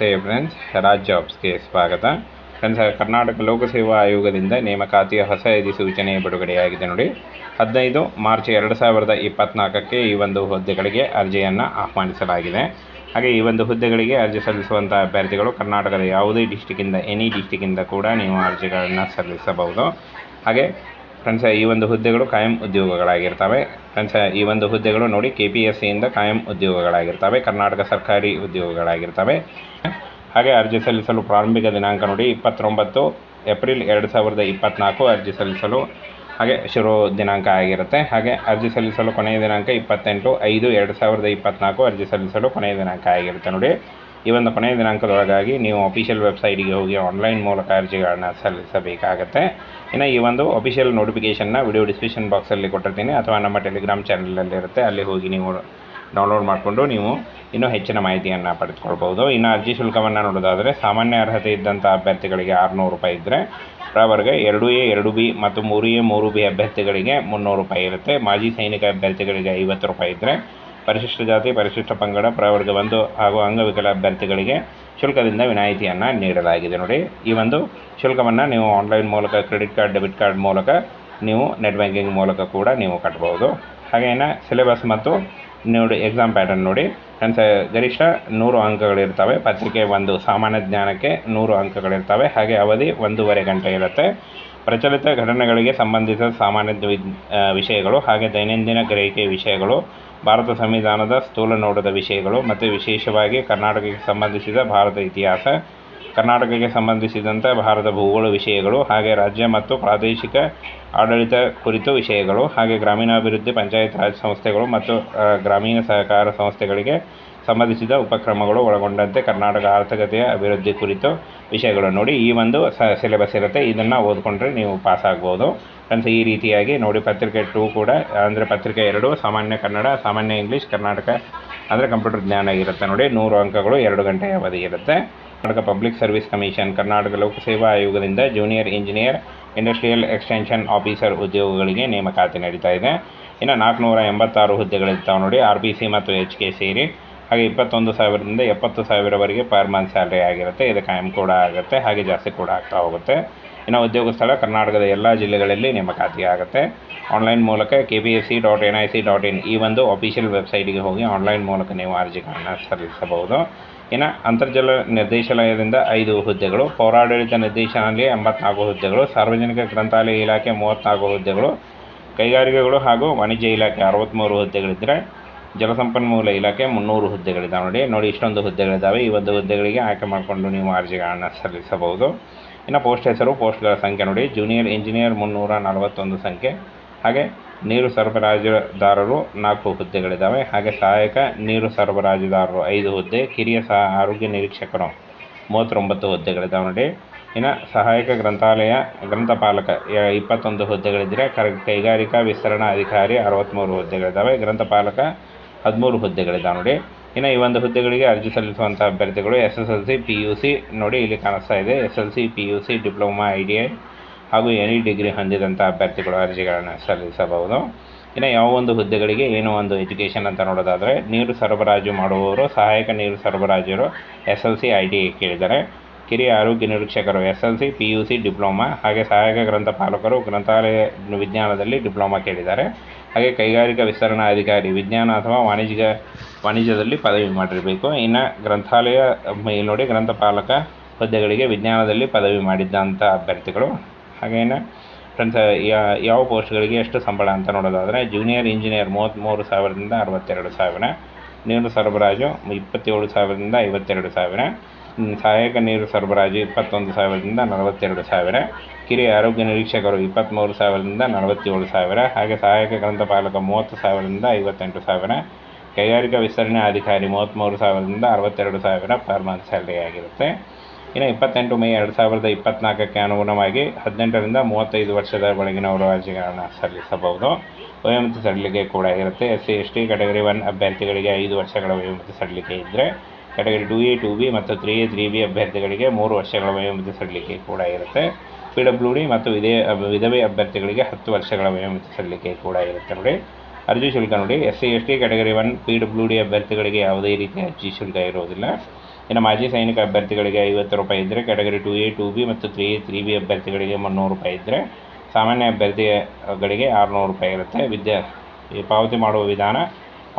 ನಮಸ್ತೆ ಫ್ರೆಂಡ್ಸ್ ರಾಜ್ ಜಾಬ್ಸ್ಗೆ ಸ್ವಾಗತ. ಫ್ರೆಂಡ್ಸ್ ಕರ್ನಾಟಕ ಲೋಕಸೇವಾ ಆಯೋಗದಿಂದ ನೇಮಕಾತಿಯ ಹೊಸ ಅಧಿಸೂಚನೆ ಬಿಡುಗಡೆಯಾಗಿದೆ ನೋಡಿ. ಹದಿನೈದು ಮಾರ್ಚ್ ಎರಡು ಸಾವಿರದ ಇಪ್ಪತ್ತ್ನಾಲ್ಕಕ್ಕೆ ಈ ಒಂದು ಹುದ್ದೆಗಳಿಗೆ ಅರ್ಜಿಯನ್ನು ಆಹ್ವಾನಿಸಲಾಗಿದೆ. ಹಾಗೆ ಈ ಒಂದು ಹುದ್ದೆಗಳಿಗೆ ಅರ್ಜಿ ಸಲ್ಲಿಸುವಂಥ ಅಭ್ಯರ್ಥಿಗಳು ಕರ್ನಾಟಕದ ಯಾವುದೇ ಡಿಸ್ಟಿಕ್ಕಿಂದ ಎನಿ ಡಿಸ್ಟಿಕ್ಕಿಂದ ಕೂಡ ನೀವು ಅರ್ಜಿಗಳನ್ನು ಸಲ್ಲಿಸಬಹುದು. ಹಾಗೆ ಫ್ರೆಂಡ್ಸ್, ಈ ಒಂದು ಹುದ್ದೆಗಳು ಕಾಯಂ ಉದ್ಯೋಗಗಳಾಗಿರ್ತವೆ. ಫ್ರೆಂಡ್ಸ, ಈ ಒಂದು ಹುದ್ದೆಗಳು ನೋಡಿ ಕೆ ಪಿ ಎಸ್ ಸಿಯಿಂದ ಕಾಯಂ ಉದ್ಯೋಗಗಳಾಗಿರ್ತವೆ. ಕರ್ನಾಟಕ ಸರ್ಕಾರಿ ಉದ್ಯೋಗಗಳಾಗಿರ್ತವೆ. ಹಾಗೆ ಅರ್ಜಿ ಸಲ್ಲಿಸಲು ಪ್ರಾರಂಭಿಕ ದಿನಾಂಕ ನೋಡಿ ಇಪ್ಪತ್ತೊಂಬತ್ತು ಏಪ್ರಿಲ್ ಎರಡು ಸಾವಿರದ ಇಪ್ಪತ್ತ್ನಾಲ್ಕು ಅರ್ಜಿ ಸಲ್ಲಿಸಲು ಹಾಗೆ ಶುರು ದಿನಾಂಕ ಆಗಿರುತ್ತೆ. ಹಾಗೆ ಅರ್ಜಿ ಸಲ್ಲಿಸಲು ಕೊನೆಯ ದಿನಾಂಕ ಇಪ್ಪತ್ತೆಂಟು ಐದು ಎರಡು ಸಾವಿರದ ಇಪ್ಪತ್ತ್ನಾಲ್ಕು ಅರ್ಜಿ ಸಲ್ಲಿಸಲು ಕೊನೆಯ ದಿನಾಂಕ ಆಗಿರುತ್ತೆ ನೋಡಿ. ಈ ಒಂದು ಕೊನೆಯ ದಿನಾಂಕದೊಳಗಾಗಿ ನೀವು ಅಫಿಷಿಯಲ್ ವೆಬ್ಸೈಟ್ಗೆ ಹೋಗಿ ಆನ್ಲೈನ್ ಮೂಲಕ ಅರ್ಜಿಗಳನ್ನ ಸಲ್ಲಿಸಬೇಕಾಗತ್ತೆ. ಇನ್ನು ಈ ಒಂದು ಅಫಿಷಿಯಲ್ ನೋಟಿಫಿಕೇಷನ್ನ ವಿಡಿಯೋ ಡಿಸ್ಕ್ರಿಪ್ಷನ್ ಬಾಕ್ಸಲ್ಲಿ ಕೊಟ್ಟಿರ್ತೀನಿ, ಅಥವಾ ನಮ್ಮ ಟೆಲಿಗ್ರಾಮ್ ಚಾನಲಲ್ಲಿ ಇರುತ್ತೆ, ಅಲ್ಲಿ ಹೋಗಿ ನೀವು ಡೌನ್ಲೋಡ್ ಮಾಡಿಕೊಂಡು ನೀವು ಇನ್ನೂ ಹೆಚ್ಚಿನ ಮಾಹಿತಿಯನ್ನು ಪಡೆದುಕೊಳ್ಬೋದು ಇನ್ನು ಅರ್ಜಿ ಶುಲ್ಕವನ್ನು ನೋಡೋದಾದರೆ, ಸಾಮಾನ್ಯ ಅರ್ಹತೆ ಇದ್ದಂಥ ಅಭ್ಯರ್ಥಿಗಳಿಗೆ ಆರುನೂರು ರೂಪಾಯಿ ಇದ್ದರೆ ಪ್ರವರ್ಗ ಎರಡು ಎ, ಎರಡು ಬಿ ಮತ್ತು ಮೂರು ಎ, ಮೂರು ಬಿ ಅಭ್ಯರ್ಥಿಗಳಿಗೆ ಮುನ್ನೂರು ರೂಪಾಯಿ ಇರುತ್ತೆ. ಮಾಜಿ ಸೈನಿಕ ಅಭ್ಯರ್ಥಿಗಳಿಗೆ ಐವತ್ತು ರೂಪಾಯಿ ಇದ್ದರೆ ಪರಿಶಿಷ್ಟ ಜಾತಿ, ಪರಿಶಿಷ್ಟ ಪಂಗಡ, ಪ್ರವರ್ಗ ಒಂದು ಹಾಗೂ ಅಂಗವಿಕಲ ಅಭ್ಯರ್ಥಿಗಳಿಗೆ ಶುಲ್ಕದಿಂದ ವಿನಾಯಿತಿಯನ್ನು ನೀಡಲಾಗಿದೆ ನೋಡಿ. ಈ ಒಂದು ಶುಲ್ಕವನ್ನು ನೀವು ಆನ್ಲೈನ್ ಮೂಲಕ, ಕ್ರೆಡಿಟ್ ಕಾರ್ಡ್, ಡೆಬಿಟ್ ಕಾರ್ಡ್ ಮೂಲಕ, ನೀವು ನೆಟ್ ಬ್ಯಾಂಕಿಂಗ್ ಮೂಲಕ ಕೂಡ ನೀವು ಕಟ್ಬೋದು. ಹಾಗೇನ ಸಿಲೆಬಸ್ ಮತ್ತು ನೋಡಿ ಎಕ್ಸಾಮ್ ಪ್ಯಾಟರ್ನ್ ನೋಡಿ. ಫ್ರೆಂಡ್ಸ್ ಗರಿಷ್ಠ ನೂರು ಅಂಕಗಳಿರ್ತವೆ. ಪತ್ರಿಕೆ ಒಂದು ಸಾಮಾನ್ಯ ಜ್ಞಾನಕ್ಕೆ ನೂರು ಅಂಕಗಳಿರ್ತವೆ. ಹಾಗೆ ಅವಧಿ ಒಂದೂವರೆ ಗಂಟೆ ಇರುತ್ತೆ. ಪ್ರಚಲಿತ ಘಟನೆಗಳಿಗೆ ಸಂಬಂಧಿಸಿದ ಸಾಮಾನ್ಯ ವಿಷಯಗಳು, ಹಾಗೆ ದೈನಂದಿನ ಗ್ರಹಿಕೆ ವಿಷಯಗಳು, ಭಾರತ ಸಂವಿಧಾನದ ಸ್ಥೂಲ ನೋಟದ ವಿಷಯಗಳು, ಮತ್ತು ವಿಶೇಷವಾಗಿ ಕರ್ನಾಟಕಕ್ಕೆ ಸಂಬಂಧಿಸಿದ ಭಾರತ ಇತಿಹಾಸ ಕರ್ನಾಟಕಕ್ಕೆ ಸಂಬಂಧಿಸಿದಂತೆ ಭಾರತ ಭೂಗೋಳ ವಿಷಯಗಳು, ಹಾಗೆ ರಾಜ್ಯ ಮತ್ತು ಪ್ರಾದೇಶಿಕ ಆಡಳಿತ ಕುರಿತು ವಿಷಯಗಳು, ಹಾಗೆ ಗ್ರಾಮೀಣಾಭಿವೃದ್ಧಿ, ಪಂಚಾಯತ್ ರಾಜ್ ಸಂಸ್ಥೆಗಳು ಮತ್ತು ಗ್ರಾಮೀಣ ಸಹಕಾರ ಸಂಸ್ಥೆಗಳಿಗೆ ಸಂಬಂಧಿಸಿದ ಉಪಕ್ರಮಗಳು ಒಳಗೊಂಡಂತೆ ಕರ್ನಾಟಕ ಆರ್ಥಿಕತೆಯ ಅಭಿವೃದ್ಧಿ ಕುರಿತು ವಿಷಯಗಳು ನೋಡಿ ಈ ಒಂದು ಸಿಲೆಬಸ್ ಇರುತ್ತೆ. ಇದನ್ನು ಓದ್ಕೊಂಡ್ರೆ ನೀವು ಪಾಸ್ ಆಗ್ಬೋದು. ಫ್ರೆಂಡ್ಸ್, ಈ ರೀತಿಯಾಗಿ ನೋಡಿ ಪತ್ರಿಕೆ ಟೂ ಕೂಡ, ಅಂದರೆ ಪತ್ರಿಕೆ ಎರಡು, ಸಾಮಾನ್ಯ ಕನ್ನಡ, ಸಾಮಾನ್ಯ ಇಂಗ್ಲೀಷ್, ಕರ್ನಾಟಕ, ಅಂದರೆ ಕಂಪ್ಯೂಟರ್ ಜ್ಞಾನ ಇರುತ್ತೆ ನೋಡಿ. ನೂರು ಅಂಕಗಳು ಎರಡು ಗಂಟೆಯ ಅವಧಿ ಇರುತ್ತೆ. Karnataka public service commission Karnataka ಲೋಕಸೇವಾ ಆಯೋಗದಿಂದ junior engineer industrial extension officer ಉದ್ಯೋಗಗಳಿಗೆ ನೇಮಕಾತಿ ನಡೀತಾ ಇದೆ. ಇನ್ನು ನಾಲ್ಕುನೂರ ಎಂಬತ್ತಾರು ಹುದ್ದೆಗಳಿರ್ತಾವೆ ನೋಡಿ ಆರ್ ಬಿ ಸಿ ಮತ್ತು ಎಚ್ ಕೆ ಸೇರಿ. ಹಾಗೆ ಇಪ್ಪತ್ತೊಂದು ಸಾವಿರದಿಂದ ಎಪ್ಪತ್ತು ಸಾವಿರವರೆಗೆ ಪರ್ ಮಂತ್ ಸ್ಯಾಲ್ರಿ ಆಗಿರುತ್ತೆ. ಇದು ಕಾಯಂ ಕೂಡ ಆಗುತ್ತೆ, ಹಾಗೆ ಜಾಸ್ತಿ ಕೂಡ ಆಗ್ತಾ ಹೋಗುತ್ತೆ. ಇನ್ನು ಉದ್ಯೋಗ ಸ್ಥಳ ಕರ್ನಾಟಕದ ಎಲ್ಲ ಜಿಲ್ಲೆಗಳಲ್ಲಿ ನೇಮಕಾತಿಯಾಗುತ್ತೆ ಆನ್ಲೈನ್ ಮೂಲಕ K P S C dot N I C dot in ಈ ಒಂದು ಅಫಿಷಿಯಲ್ ವೆಬ್ಸೈಟಿಗೆ ಹೋಗಿ ಆನ್ಲೈನ್ ಮೂಲಕ ನೀವು ಅರ್ಜಿಗಳನ್ನು ಸಲ್ಲಿಸಬಹುದು. ಇನ್ನು ಅಂತರ್ಜಲ ನಿರ್ದೇಶಾಲಯದಿಂದ ಐದು ಹುದ್ದೆಗಳು, ಪೌರಾಡಳಿತ ನಿರ್ದೇಶನಾಲಯ ಎಂಬತ್ನಾಲ್ಕು ಹುದ್ದೆಗಳು, ಸಾರ್ವಜನಿಕ ಗ್ರಂಥಾಲಯ ಇಲಾಖೆ ಮೂವತ್ತ್ನಾಲ್ಕು ಹುದ್ದೆಗಳು, ಕೈಗಾರಿಕೆಗಳು ಹಾಗೂ ವಾಣಿಜ್ಯ ಇಲಾಖೆ ಅರವತ್ತ್ಮೂರು ಹುದ್ದೆಗಳಿದ್ದರೆ ಜಲಸಂಪನ್ಮೂಲ ಇಲಾಖೆ ಮುನ್ನೂರು ಹುದ್ದೆಗಳಿದ್ದಾವೆ ನೋಡಿ. ನೋಡಿ ಇಷ್ಟೊಂದು ಹುದ್ದೆಗಳಿದ್ದಾವೆ ಈ ಒಂದು ಹುದ್ದೆಗಳಿಗೆ ಆಯ್ಕೆ ಮಾಡಿಕೊಂಡು ನೀವು ಅರ್ಜಿಗಳನ್ನು ಸಲ್ಲಿಸಬಹುದು. ಇನ್ನು ಪೋಸ್ಟ್ ಹೆಸರು ಪೋಸ್ಟ್ಗಳ ಸಂಖ್ಯೆ ನೋಡಿ. ಜೂನಿಯರ್ ಇಂಜಿನಿಯರ್ ಮುನ್ನೂರ ನಲವತ್ತೊಂದು ಸಂಖ್ಯೆ. ಹಾಗೆ ನೀರು ಸರಬರಾಜುದಾರರು ನಾಲ್ಕು ಹುದ್ದೆಗಳಿದ್ದಾವೆ. ಹಾಗೆ ಸಹಾಯಕ ನೀರು ಸರಬರಾಜುದಾರರು ಐದು ಹುದ್ದೆ, ಕಿರಿಯ ಸಹ ಆರೋಗ್ಯ ನಿರೀಕ್ಷಕರು ಮೂವತ್ತೊಂಬತ್ತು ಹುದ್ದೆಗಳಿದ್ದಾವೆ ನೋಡಿ. ಇನ್ನು ಸಹಾಯಕ ಗ್ರಂಥಾಲಯ, ಗ್ರಂಥಪಾಲಕ ಇಪ್ಪತ್ತೊಂದು ಹುದ್ದೆಗಳಿದ್ದರೆ ಕೈಗಾರಿಕಾ ವಿಸ್ತರಣಾ ಅಧಿಕಾರಿ ಅರವತ್ತ್ಮೂರು ಹುದ್ದೆಗಳಿದ್ದಾವೆ. ಗ್ರಂಥಪಾಲಕ ಹದಿಮೂರು ಹುದ್ದೆಗಳಿದ್ದಾವೆ ನೋಡಿ. ಇನ್ನು ಈ ಒಂದು ಹುದ್ದೆಗಳಿಗೆ ಅರ್ಜಿ ಸಲ್ಲಿಸುವಂಥ ಅಭ್ಯರ್ಥಿಗಳು S S L C P U C ನೋಡಿ ಇಲ್ಲಿ ಕಾಣಿಸ್ತಾ ಇದೆ. S L C P U C, diploma, I D I ಹಾಗೂ ಎನಿ ಡಿಗ್ರಿ ಹೊಂದಿದಂಥ ಅಭ್ಯರ್ಥಿಗಳು ಅರ್ಜಿಗಳನ್ನು ಸಲ್ಲಿಸಬಹುದು. ಇನ್ನು ಯಾವ ಒಂದು ಹುದ್ದೆಗಳಿಗೆ ಏನು ಒಂದು ಎಜುಕೇಷನ್ ಅಂತ ನೋಡೋದಾದರೆ ನೀರು ಸರಬರಾಜು ಮಾಡುವವರು, ಸಹಾಯಕ ನೀರು ಸರಬರಾಜರು S L C I D I ಕೇಳಿದ್ದಾರೆ. ಕಿರಿಯ ಆರೋಗ್ಯ ನಿರೀಕ್ಷಕರು S L C P U C, diploma ಹಾಗೆ ಸಹಾಯಕ ಗ್ರಂಥಪಾಲಕರು ಗ್ರಂಥಾಲಯ ವಿಜ್ಞಾನದಲ್ಲಿ ಡಿಪ್ಲೊಮಾ ಕೇಳಿದ್ದಾರೆ. ಹಾಗೆ ಕೈಗಾರಿಕಾ ವಿಸ್ತರಣಾ ಅಧಿಕಾರಿ ವಿಜ್ಞಾನ ಅಥವಾ ವಾಣಿಜ್ಯ, ವಾಣಿಜ್ಯದಲ್ಲಿ ಪದವಿ ಮಾಡಿರಬೇಕು. ಇನ್ನು ಗ್ರಂಥಾಲಯ ಇಲ್ಲಿ ನೋಡಿ ಗ್ರಂಥಪಾಲಕ ಹುದ್ದೆಗಳಿಗೆ ವಿಜ್ಞಾನದಲ್ಲಿ ಪದವಿ ಮಾಡಿದ್ದಂಥ ಅಭ್ಯರ್ಥಿಗಳು. ಹಾಗೇನ ಫ್ರೆಂಡ್ಸ್ ಯಾವ ಪೋಸ್ಟ್ಗಳಿಗೆ ಎಷ್ಟು ಸಂಬಳ ಅಂತ ನೋಡೋದಾದರೆ, ಜೂನಿಯರ್ ಇಂಜಿನಿಯರ್ ಮೂವತ್ತ್ಮೂರು ಸಾವಿರದಿಂದ ಅರವತ್ತೆರಡು ಸಾವಿರ, ನೀರು ಸರಬರಾಜು ಇಪ್ಪತ್ತೇಳು ಸಾವಿರದಿಂದ ಐವತ್ತೆರಡು ಸಾವಿರ ಸಹಾಯಕ ನೀರು ಸರಬರಾಜು ಇಪ್ಪತ್ತೊಂದು ಸಾವಿರದಿಂದ ನಲವತ್ತೆರಡು ಸಾವಿರ. ಕಿರಿಯ ಆರೋಗ್ಯ ನಿರೀಕ್ಷಕರು ಇಪ್ಪತ್ತ್ಮೂರು ಸಾವಿರದಿಂದ ನಲವತ್ತೇಳು ಸಾವಿರ. ಹಾಗೆ ಸಹಾಯಕ ಗ್ರಂಥಪಾಲಕ ಮೂವತ್ತು ಸಾವಿರದಿಂದ ಐವತ್ತೆಂಟು ಸಾವಿರ. ಕೈಗಾರಿಕಾ ವಿಸ್ತರಣೆ ಅಧಿಕಾರಿ ಮೂವತ್ತ್ಮೂರು ಸಾವಿರದಿಂದ ಅರವತ್ತೆರಡು ಸಾವಿರ ಪರ್ ಮಂತ್ ಸ್ಯಾಲ್ರಿ ಆಗಿರುತ್ತೆ. ಇನ್ನು ಇಪ್ಪತ್ತೆಂಟು ಮೇ ಎರಡು ಸಾವಿರದ ಇಪ್ಪತ್ತ್ನಾಲ್ಕಕ್ಕೆ ಅನುಗುಣವಾಗಿ ಹದಿನೆಂಟರಿಂದ ಮೂವತ್ತೈದು ವರ್ಷದ ಒಳಗಿನವರು ಅರ್ಜಿಗಳನ್ನು ಸಲ್ಲಿಸಬಹುದು. ವಯೋಮಿತಿ ಸಡಿಲಿಕೆ ಕೂಡ ಇರುತ್ತೆ. S C S T category one ಅಭ್ಯರ್ಥಿಗಳಿಗೆ ಐದು ವರ್ಷಗಳ ವಯೋಮಿತಿ ಸಡಿಲಿಕೆ ಇದ್ದರೆ category two A two B ಮತ್ತು ತ್ರೀ ಎ ತ್ರೀ ಬಿ ಅಭ್ಯರ್ಥಿಗಳಿಗೆ ಮೂರು ವರ್ಷಗಳ ವಯೋಮಿತಿ ಸಡಿಲಿಕೆ ಕೂಡ ಇರುತ್ತೆ. ಪಿ ಡಬ್ಲ್ಯೂ ಡಿ ಮತ್ತು ವಿಧೇ ವಿಧವೆ ಅಭ್ಯರ್ಥಿಗಳಿಗೆ ಹತ್ತು ವರ್ಷಗಳ ವಯೋಮಿತಿ ಸಡಿಲಿಕೆ ಕೂಡ ಇರುತ್ತೆ ನೋಡಿ. ಅರ್ಜಿ ಶುಲ್ಕ ನೋಡಿ. S C, S T category one P W D ಅಭ್ಯರ್ಥಿಗಳಿಗೆ ಯಾವುದೇ ರೀತಿಯ ಅರ್ಜಿ ಶುಲ್ಕ ಇರೋದಿಲ್ಲ ಇನ್ನು ಮಾಜಿ ಸೈನಿಕ ಅಭ್ಯರ್ಥಿಗಳಿಗೆ ಐವತ್ತು ರೂಪಾಯಿ ಇದ್ದರೆ category two A two B ಮತ್ತು ತ್ರೀ ಎ ತ್ರೀ ಬಿ ಅಭ್ಯರ್ಥಿಗಳಿಗೆ ಮುನ್ನೂರು ರೂಪಾಯಿ ಇದ್ದರೆ ಸಾಮಾನ್ಯ ಅಭ್ಯರ್ಥಿಗಳಿಗೆ ಆರುನೂರು ರೂಪಾಯಿ ಇರುತ್ತೆ. ವಿದ್ಯಾ, ಪಾವತಿ ಮಾಡುವ ವಿಧಾನ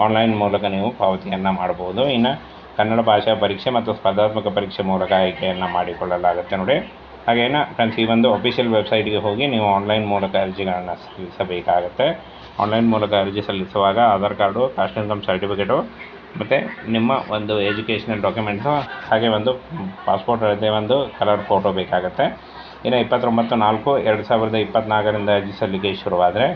ಆನ್ಲೈನ್ ಮೂಲಕ ನೀವು ಪಾವತಿಯನ್ನು ಮಾಡ್ಬೋದು ಇನ್ನು ಕನ್ನಡ ಭಾಷಾ ಪರೀಕ್ಷೆ ಮತ್ತು ಸ್ಪರ್ಧಾತ್ಮಕ ಪರೀಕ್ಷೆ ಮೂಲಕ ಆಯ್ಕೆಯನ್ನು ಮಾಡಿಕೊಳ್ಳಲಾಗುತ್ತೆ ನೋಡಿ. ಹಾಗೇನ ಫ್ರೆಂಡ್ಸ್ ಈ ಒಂದು ಅಫಿಷಿಯಲ್ ವೆಬ್ಸೈಟ್ಗೆ ಹೋಗಿ ನೀವು ಆನ್ಲೈನ್ ಮೂಲಕ ಅರ್ಜಿಗಳನ್ನು ಸಲ್ಲಿಸಬೇಕಾಗುತ್ತೆ. ಆನ್ಲೈನ್ ಮೂಲಕ ಅರ್ಜಿ ಸಲ್ಲಿಸುವಾಗ Aadhaar card caste income certificate ಮತ್ತು ನಿಮ್ಮ ಒಂದು ಎಜುಕೇಷನಲ್ ಡಾಕ್ಯುಮೆಂಟ್ಸು ಹಾಗೆ ಒಂದು ಪಾಸ್ಪೋರ್ಟ್ ಅದೇ ಒಂದು ಕಲರ್ ಫೋಟೋ ಬೇಕಾಗುತ್ತೆ. ಇನ್ನು ಇಪ್ಪತ್ತೊಂಬತ್ತು ನಾಲ್ಕು ಎರಡು ಸಾವಿರದ ಇಪ್ಪತ್ತ್ನಾಲ್ಕರಿಂದ ಅರ್ಜಿ ಸಲ್ಲಿಕೆ ಶುರುವಾದರೆ,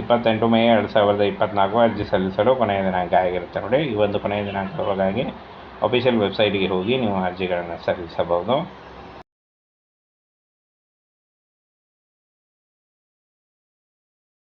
ಇಪ್ಪತ್ತೆಂಟು ಮೇ ಎರಡು ಸಾವಿರದ ಇಪ್ಪತ್ತ್ನಾಲ್ಕು ಅರ್ಜಿ ಸಲ್ಲಿಸಲು ಕೊನೆಯ ದಿನಾಂಕ ಆಗಿರುತ್ತೆ ನೋಡಿ. ಈ ಒಂದು ಕೊನೆಯ ದಿನಾಂಕದೊಳಗಾಗಿ ಅಫಿಷಿಯಲ್ ವೆಬ್ಸೈಟ್ಗೆ ಹೋಗಿ ನೀವು ಅರ್ಜಿಗಳನ್ನು ಸಲ್ಲಿಸಬಹುದು.